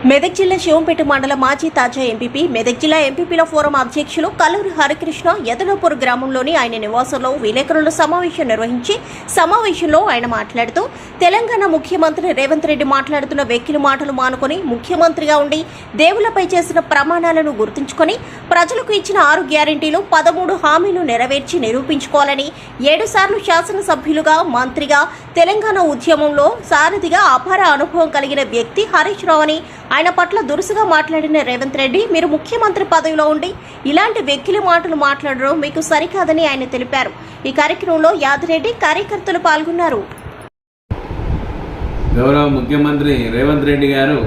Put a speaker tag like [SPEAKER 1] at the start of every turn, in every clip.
[SPEAKER 1] మెదక్ జిల్లా శివంపేట మండల మాజీ తాజా ఎంపీపీ మెదక్ జిల్లా ఎంపీపీల ఫోరం అధ్యక్షులు కల్లూరి హరికృష్ణ యదనపూర్ గ్రామంలోని ఆయన నివాసంలో విలేకరుల సమావేశం నిర్వహించి సమావేశంలో ఆయన మాట్లాడుతూ తెలంగాణ ముఖ్యమంత్రి రేవంత్ రెడ్డి మాట్లాడుతున్న వెక్కిలి మాటలు మానుకొని ముఖ్యమంత్రిగా ఉండి దేవులపై చేసిన ప్రమాణాలను గుర్తుంచుకొని ప్రజలకు ఇచ్చిన ఆరు గ్యారంటీలు పదమూడు హామీలు నెరవేర్చి నిరూపించుకోవాలని ఏడు సార్లు శాసనసభ్యులుగా మంత్రిగా తెలంగాణ ఉద్యమంలో సారథిగా అపార అనుభవం కలిగిన వ్యక్తి హరీష్ రావు అని ఆయన పట్ల దురుసుగా మాట్లాడిన రేవంత్ రెడ్డి మీరు ముఖ్యమంత్రి పదవిలో ఉండి ఇలాంటి వెక్కిలి మాటలు మాట్లాడడం మీకు సరికాదని ఆయన తెలిపారు. ఈ కార్యక్రమంలో యాదిరెడ్డి కార్యకర్తలు పాల్గొన్నారు.
[SPEAKER 2] గౌరవ ముఖ్యమంత్రి రేవంత్ రెడ్డి గారు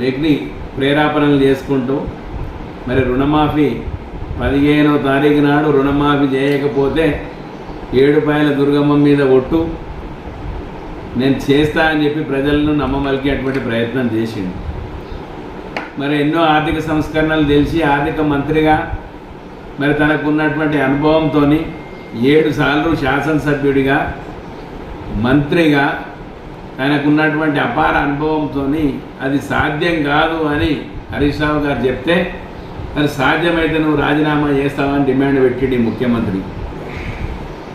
[SPEAKER 2] వ్యక్తి ప్రేరేపణలు చేసుకుంటూ మరి రుణమాఫీ పదిహేనో తారీఖు నాడు రుణమాఫీ చేయకపోతే ఏడుపాయల దుర్గమ్మ మీద ఒట్టు నేను చేస్తా అని చెప్పి ప్రజలను నమ్మమలికేటువంటి ప్రయత్నం చేసిండు. మరి ఎన్నో ఆర్థిక సంస్కరణలు తెలిసి ఆర్థిక మంత్రిగా మరి తనకు ఉన్నటువంటి అనుభవంతో ఏడు సార్లు శాసనసభ్యుడిగా మంత్రిగా తనకున్నటువంటి అపార అనుభవంతో అది సాధ్యం కాదు అని హరీష్ రావు గారు చెప్తే మరి సాధ్యమైతే నువ్వు రాజీనామా చేస్తావని డిమాండ్ పెట్టింది ముఖ్యమంత్రి.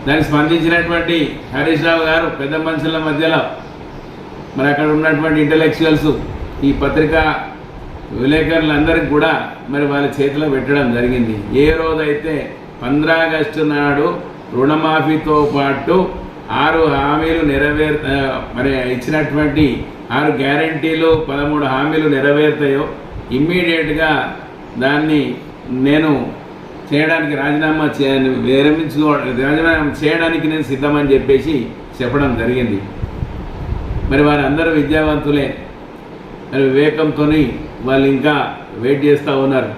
[SPEAKER 2] దానికి స్పందించినటువంటి హరీష్ రావు గారు పెద్ద మనుషుల మధ్యలో మరి అక్కడ ఉన్నటువంటి ఇంటలెక్చువల్స్ ఈ పత్రికా విలేకరులందరికీ కూడా మరి వాళ్ళ చేతిలో పెట్టడం జరిగింది. ఏ రోజైతే పంద్రాగస్టు నాడు రుణమాఫీతో పాటు ఆరు హామీలు నెరవేర్ మరి ఇచ్చినటువంటి ఆరు గ్యారంటీలు పదమూడు హామీలు నెరవేరుతాయో ఇమ్మీడియట్గా దాన్ని నేను చేయడానికి రాజీనామా చేయని విరమించుకో రాజీనామా చేయడానికి నేను సిద్ధమని చెప్పేసి చెప్పడం జరిగింది. మరి వారందరూ విద్యావంతులే. మరి వివేకంతో వాళ్ళు ఇంకా వెయిట్ చేస్తూ ఉన్నారు.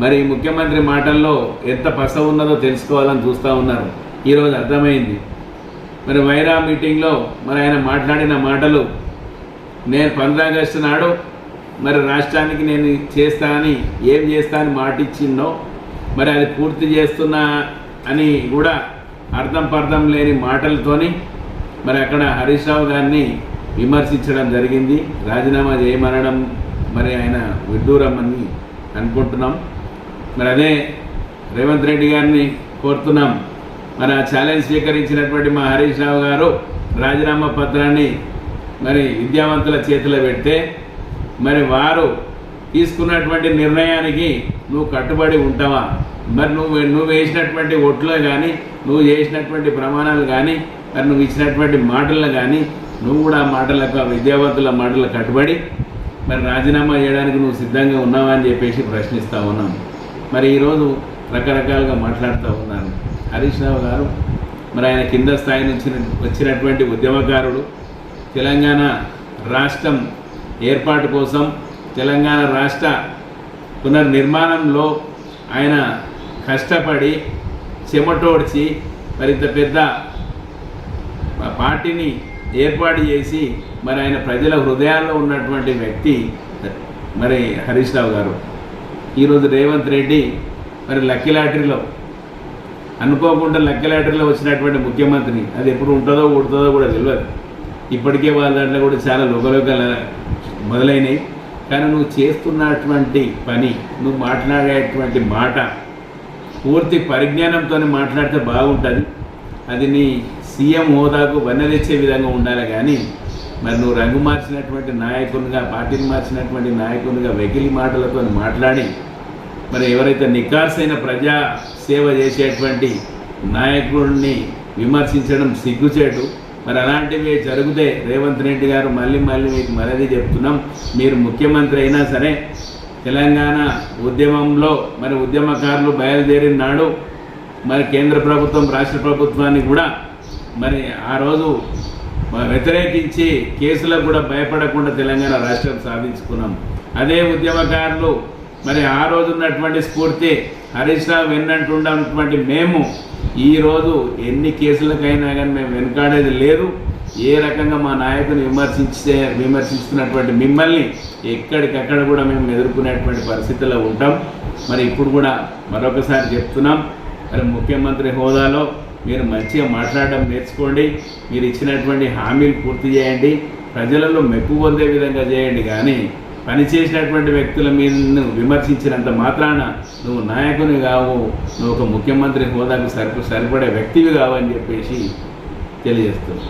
[SPEAKER 2] మరి ముఖ్యమంత్రి మాటల్లో ఎంత పస ఉన్నదో తెలుసుకోవాలని చూస్తూ ఉన్నారు. ఈరోజు అర్థమైంది. మరి వైరా మీటింగ్లో మరి ఆయన మాట్లాడిన మాటలు నేను పంద్రా ఆగస్టు నాడు మరి రాష్ట్రానికి నేను చేస్తా అని ఏం చేస్తా అని మాట మరి అది పూర్తి చేస్తున్నా అని కూడా అర్థం పర్థం లేని మాటలతోని మరి అక్కడ హరీష్ రావు గారిని విమర్శించడం జరిగింది. రాజీనామా చేయమనడం మరి ఆయన విడ్డూరమ్మని అనుకుంటున్నాం. మరి అదే రేవంత్ రెడ్డి గారిని కోరుతున్నాం. మరి ఆ ఛాలెంజ్ స్వీకరించినటువంటి మా హరీష్ రావు గారు రాజీనామా పత్రాన్ని మరి విద్యావంతుల చేతిలో పెడితే మరి వారు తీసుకున్నటువంటి నిర్ణయానికి నువ్వు కట్టుబడి ఉంటావా? మరి నువ్వు నువ్వు వేసినటువంటి ఒట్లో కానీ నువ్వు చేసినటువంటి ప్రమాణాలు కానీ మరి నువ్వు ఇచ్చినటువంటి మాటలు కానీ నువ్వు కూడా ఆ మాటలకు ఆ విద్యావంతుల మాటలకు కట్టుబడి మరి రాజీనామా చేయడానికి నువ్వు సిద్ధంగా ఉన్నావా అని చెప్పేసి ప్రశ్నిస్తూ ఉన్నాం మరి ఈరోజు రకరకాలుగా మాట్లాడుతూ ఉన్నాను. హరీష్ రావు గారు మరి ఆయన కింద స్థాయి నుంచి వచ్చినటువంటి ఉద్యమకారుడు తెలంగాణ రాష్ట్రం ఏర్పాటు కోసం తెలంగాణ రాష్ట్ర పునర్నిర్మాణంలో ఆయన కష్టపడి చెమటోడ్చి మరింత పెద్ద పార్టీని ఏర్పాటు చేసి మరి ఆయన ప్రజల హృదయాల్లో ఉన్నటువంటి వ్యక్తి మరి హరీష్ రావు గారు. ఈరోజు రేవంత్ రెడ్డి మరి లక్కీ లాటరీలో అనుకోకుండా లక్కీ లాటరీలో వచ్చినటువంటి ముఖ్యమంత్రిని అది ఎప్పుడు ఉంటుందో ఉడుతుందో కూడా తెలియదు ఇప్పటికే వాళ్ళ దాంట్లో కూడా చాలా లోకలోకాలు మొదలైనవి కానీ నువ్వు చేస్తున్నటువంటి పని నువ్వు మాట్లాడేటువంటి మాట పూర్తి పరిజ్ఞానంతో మాట్లాడితే బాగుంటుంది. అది నీ సీఎం హోదాకు వన్న తెచ్చే విధంగా ఉండాలి కానీ మరి నువ్వు రంగు మార్చినటువంటి నాయకునిగా పార్టీని మార్చినటువంటి నాయకునిగా వెకిలి మాటలతో మాట్లాడి మరి ఎవరైతే నికార్సైన ప్రజా సేవ చేసేటువంటి నాయకుడిని విమర్శించడం సిగ్గుచేటు. మరి అలాంటివి జరుగుతే రేవంత్ రెడ్డి గారు మళ్ళీ మళ్ళీ మీకు మరది చెప్తున్నాం. మీరు ముఖ్యమంత్రి అయినా సరే తెలంగాణ ఉద్యమంలో మరి ఉద్యమకారులు బయలుదేరిన నాడు మరి కేంద్ర ప్రభుత్వం రాష్ట్ర ప్రభుత్వాన్ని కూడా మరి ఆ రోజు వ్యతిరేకించి కేసులకు కూడా భయపడకుండా తెలంగాణ రాష్ట్రం సాధించుకున్నాం. అదే ఉద్యమకారులు మరి ఆ రోజు ఉన్నటువంటి స్ఫూర్తి హరీష్ రావు వెన్నంటున్నటువంటి మేము ఈరోజు ఎన్ని కేసులకైనా కానీ మేము వెనుకాడేది లేదు. ఏ రకంగా మా నాయకుని విమర్శించే విమర్శిస్తున్నటువంటి మిమ్మల్ని ఎక్కడికక్కడ కూడా మేము ఎదుర్కొనేటువంటి పరిస్థితుల్లో ఉంటాం. మరి ఇప్పుడు కూడా మరొకసారి చెప్తున్నాం. మరి ముఖ్యమంత్రి హోదాలో మీరు మంచిగా మాట్లాడడం నేర్చుకోండి. మీరు ఇచ్చినటువంటి హామీలు పూర్తి చేయండి. ప్రజలలో మెప్పు పొందే విధంగా చేయండి. కానీ పనిచేసినటువంటి వ్యక్తుల మీద విమర్శించినంత మాత్రాన నువ్వు నాయకుని కావు నువ్వు ఒక ముఖ్యమంత్రి హోదాకు సరిప సరిపడే వ్యక్తివి కావని చెప్పేసి తెలియజేస్తుంది.